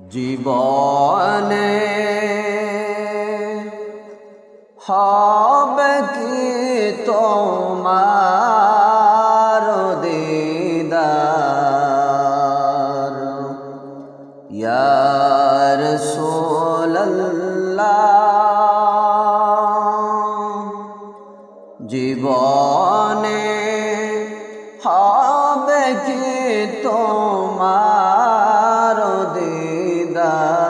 জীবনে হবে কি তোমার দিদার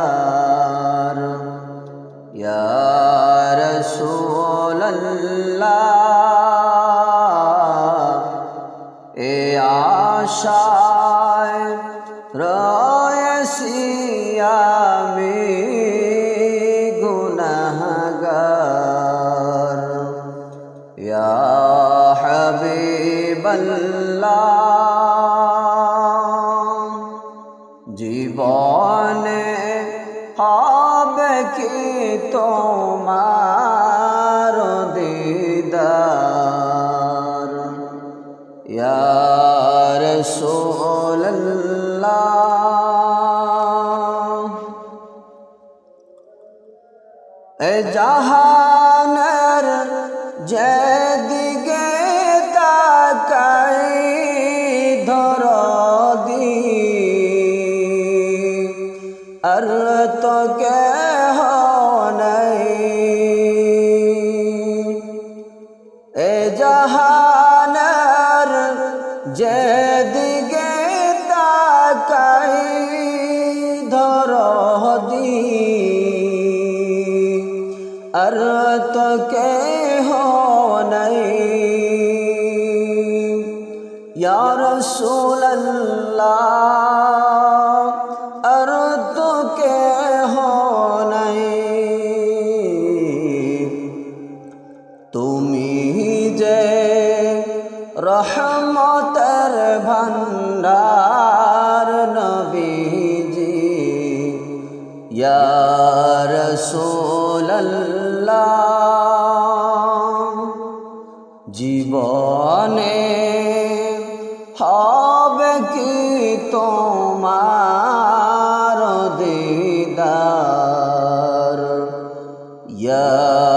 তোমার দিদার। ইয়ার সোল্লাহ এ জাহানের যেদিকে তাকাই ধর দি আর তো কে নাই এ জাহানের যেদিকে তাকাই ধর দি আর তো কে নাই। ইয়া ইয়া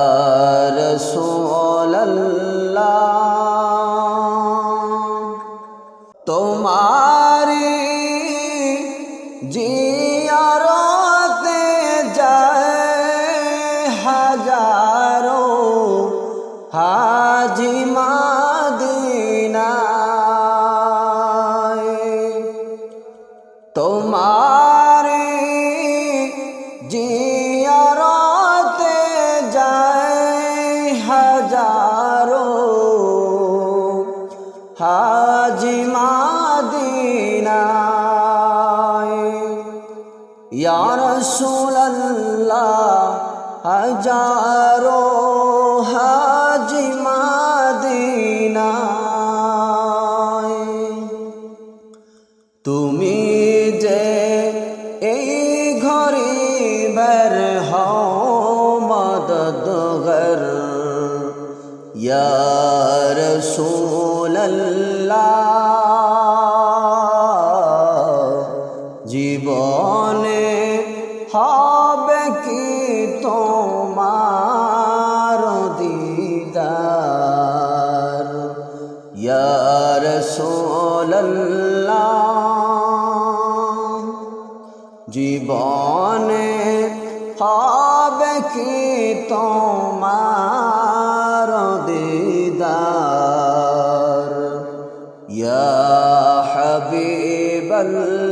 রাসূলুল্লাহ হাজারো হাজি মাদিনায়। তুমি যে এই ঘরে বের হও মদদগর ইয়া রাসূলুল্লাহ কি তোমার দিদার। ইয়া হাবিবাল্লাহ।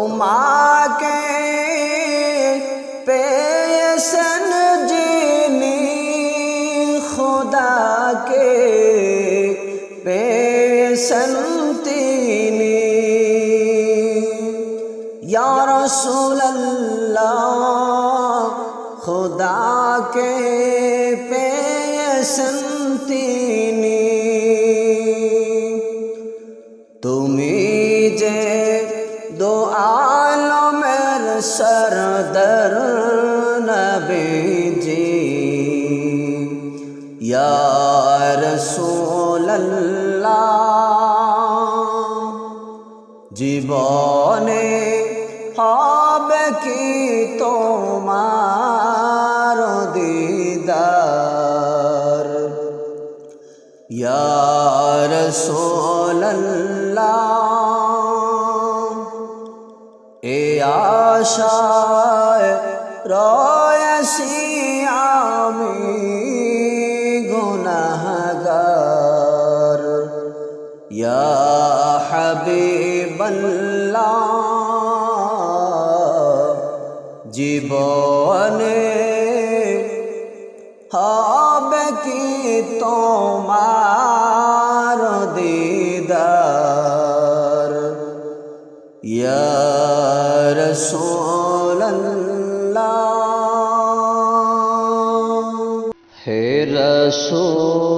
তোমাকে পেয়েছেন যিনি সরদর নবীজি। ইয়া রাসূলুল্লাহ জীবনে হবে কি তোমার দিদার? ইয়া রাসূলুল্লাহ আশায় রয়েছি আমি গুনাহগার। ইয়া হাবিবাল্লাহ জীবনে রাসূলুল্লাহ। হে রাসূল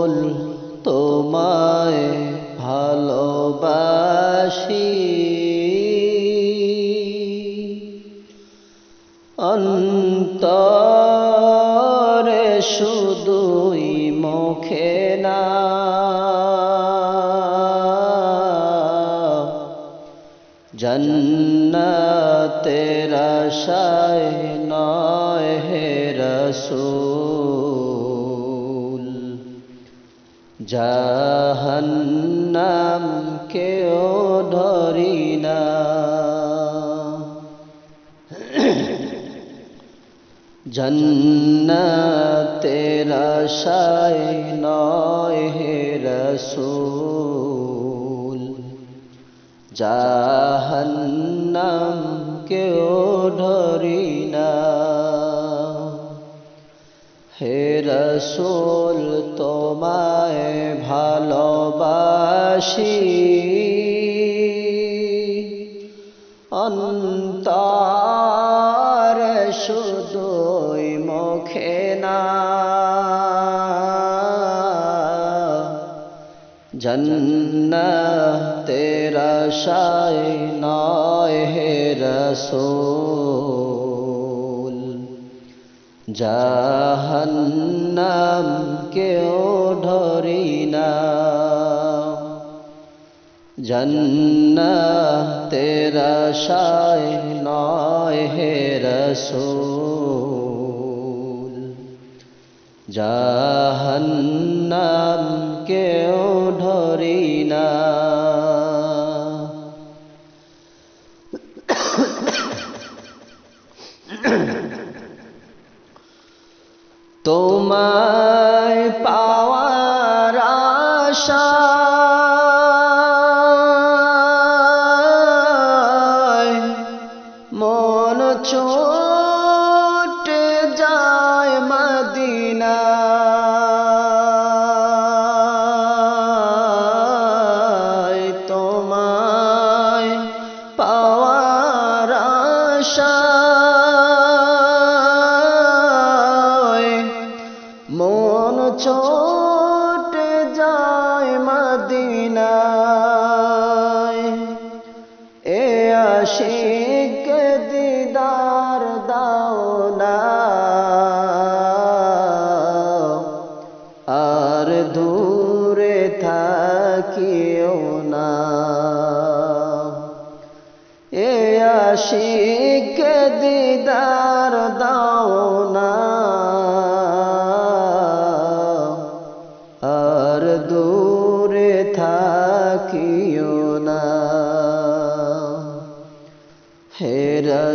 আশায় নয় হে রসুল। জাহান্নাম কেও ধরি না। জন্নতের আশায় নয় হে রসুল। জাহান্নাম কেউ ধরি না। হে রসুল, তোমায় ভালোবাসি। অন্তর শুধুই মুখে না। জন্নতের আশায় নয় হে রসুল জাহান্নাম কেউ ধরি না জন্নতের আশায় নয় হে রসুল জাহান্নাম কেউ ধরি না তোমায়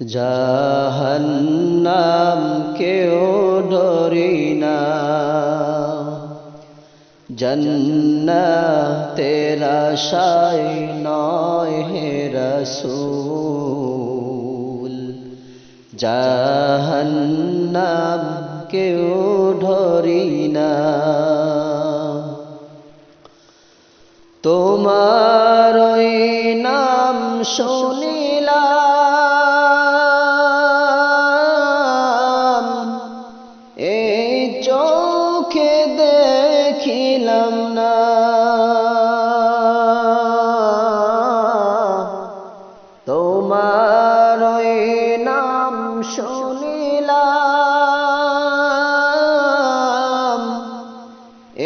জাহান্নাম কেউ ডরি না জন্নতের আশায় নয় হে রসুল। জাহান্নাম কেউ ধরি না তোমার নাম শুনিলাম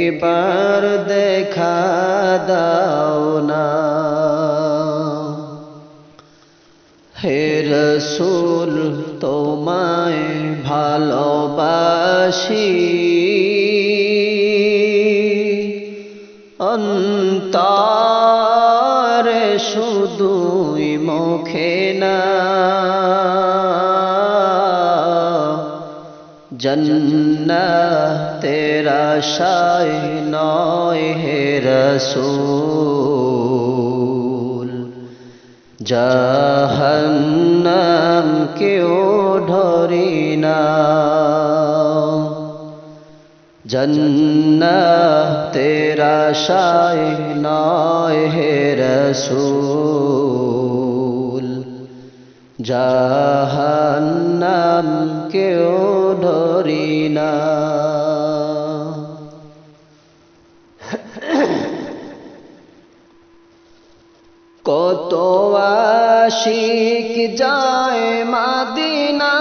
একবার দেখা দাও না হে রসুল তোমায় ভালোবাসি অন্তরে শুধুই মুখে না জন্না তেরা শায় নয় হে রসুল। জাহান্নাম কেউ ধরি না। জন্না তেরা শায় নয় হে রসুল। জাহান্নাম কেউ ধরি না। কত আশিক যায় মাদিনা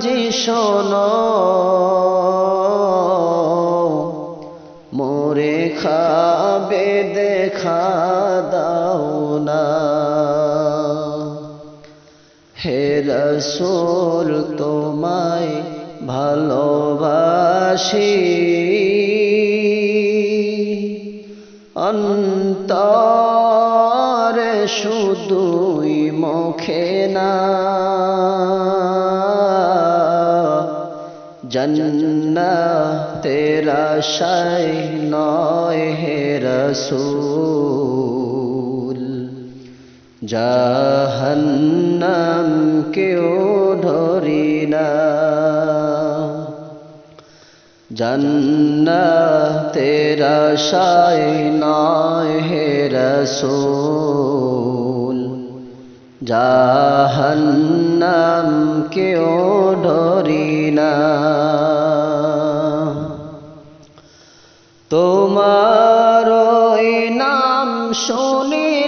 যে শোনো। মোরে খাবে দেখা দাও না। হে রসুল, তোমায় ভালোবাসি। অন্তরে শুধুই মুখে না। জন্না তেরা শাই নয় হে রসুল। জাহান্নাম কেউ ধরি না। জন্না তেরা শাই নয় হে রসুল। জাহান্নাম কেউ ধরি না। তোমার নাম শুনিলাম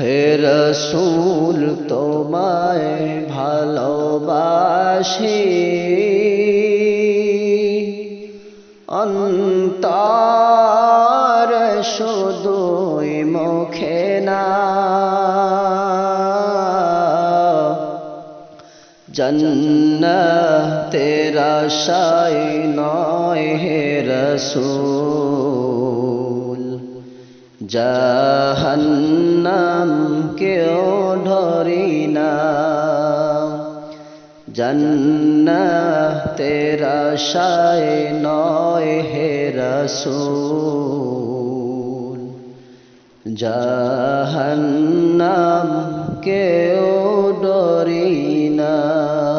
হে রসুল তোমায় ভালোবাসি। অন্তর শুধুই মুখে না। জন্নত তেরা শাই নয় হে রসুল। জাহান্নাম কেও ধরি না জন্না তেরা শায় নয় হে রসূল। জাহান্নাম কেও ধরি না